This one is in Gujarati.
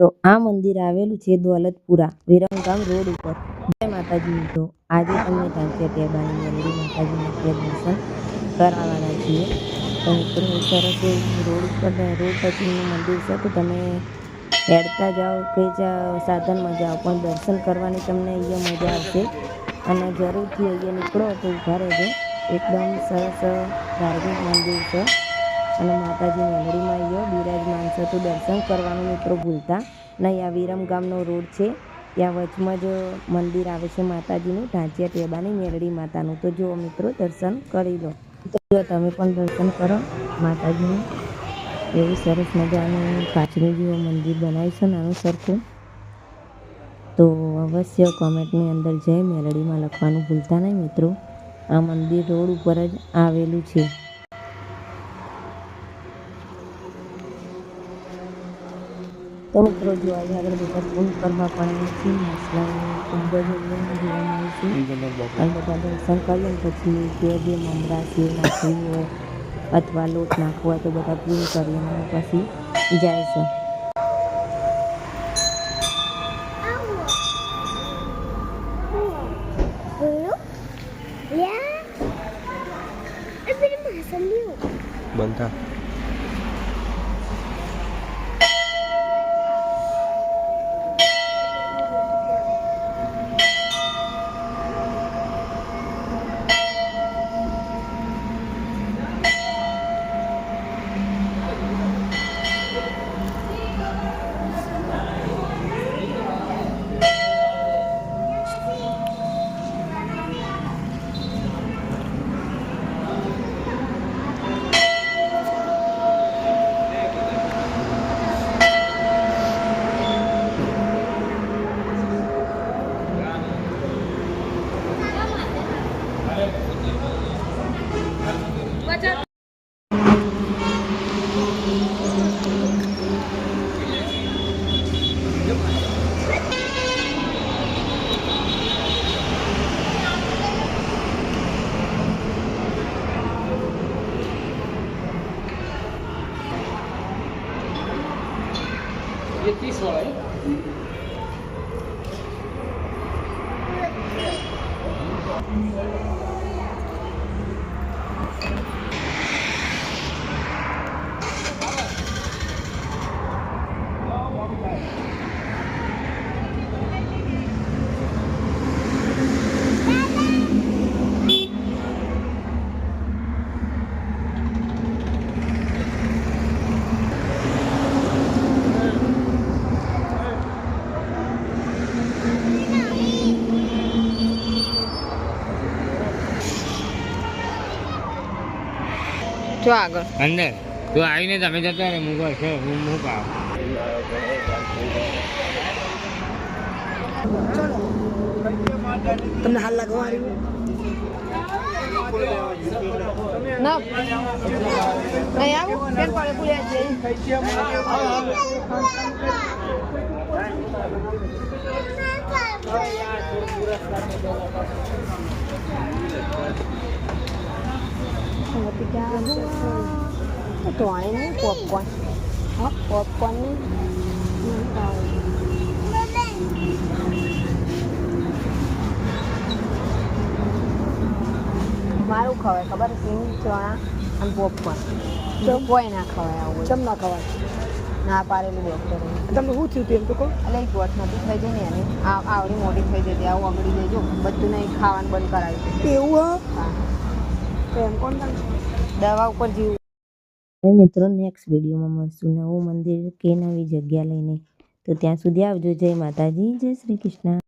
તો આ મંદિર આવેલું છે દોલતપુરા, વિરમગામ રોડ ઉપર. જય માતાજી મિત્રો, આજે તમને ઢાંચિયા ટેબાની મેલડી માતાજીના દર્શન કરાવવાના છીએ. તો મિત્રો, સરસ રોડ ઉપર, રોડ પછીનું મંદિર છે, તો તમે હેડતા જાઓ કે સાધનમાં જાઓ, પણ દર્શન કરવાની તમને અહીંયા મજા આવશે. અને જરૂરથી અહીંયા નીકળો તો ઊભા રહેજો. એકદમ સરસ ધાર્મિક મંદિર છે. અને માતાજી મેલડીમાં અહીંયા બિરાજમાન છે તો દર્શન કરવાનું મિત્રો ભૂલતા નહીં. આ વિરમ ગામનો રોડ છે. ત્યાં વચમાં જ મંદિર આવે છે માતાજીનું. ઢાંચિયા ટેબાની મેરડી માતાનું. તો જુઓ મિત્રો, દર્શન કરી લો. તો જો તમે પણ દર્શન કરો. માતાજીનું એવું સરસ મજાનું કાચનું જેવું મંદિર બનાવ્યું છે, નાનું સરખું. તો અવશ્ય કોમેન્ટની અંદર જઈ મેલડીમાં લખવાનું ભૂલતા નહીં મિત્રો. આ મંદિર રોડ ઉપર જ આવેલું છે. તો મિત્રો જો આજે આગળ બધા ફૂલ કરવા પણ આવે છે મસલાની ખૂબ જ એકદમ જોવા મળે છે અને બધા દર્શન કરીએ ને પછી જે જે મમરા સેવ નાખવી હોય અથવા લોટ નાખવો હોય તો બધા પૂલ કરીને પછી જાય છે Hello? This one. Eh? Mm. જો આગળ. અંદર તું આવીને તમે જતા ને મૂકો છે હું મૂકા તમને હાલ લાગવા આવ્યું ના. નહીં આવું બેન પડે ભૂલ્યા છે. તો આને નહીં પોપકોર્ન હા પોપકોર્ન નહીં મારું ખવાય ખબર? સિંગ ચણા અને પોપકોર્ન જો કોઈ ના ખવાય આવું ચમ ના ખવાય? ના પાડેલું ડૉક્ટરે તમને શું થયું હતું એમ તો કહો? એટલે એક વર્ષ નથી થઈ જાય ને એને આવડી મોટી થઈ જતી. આવું અગડી જાય. જો બધું નહીં ખાવાનું બંધ કરાવી એવું હા? દવા ઉપર જીવ. મિત્રો નેક્સ્ટ વિડીયોમાં મળશું નવું મંદિર કે નવી જગ્યા લઈને. તો ત્યાં સુધી આવજો. જય માતાજી. જય શ્રી કૃષ્ણ.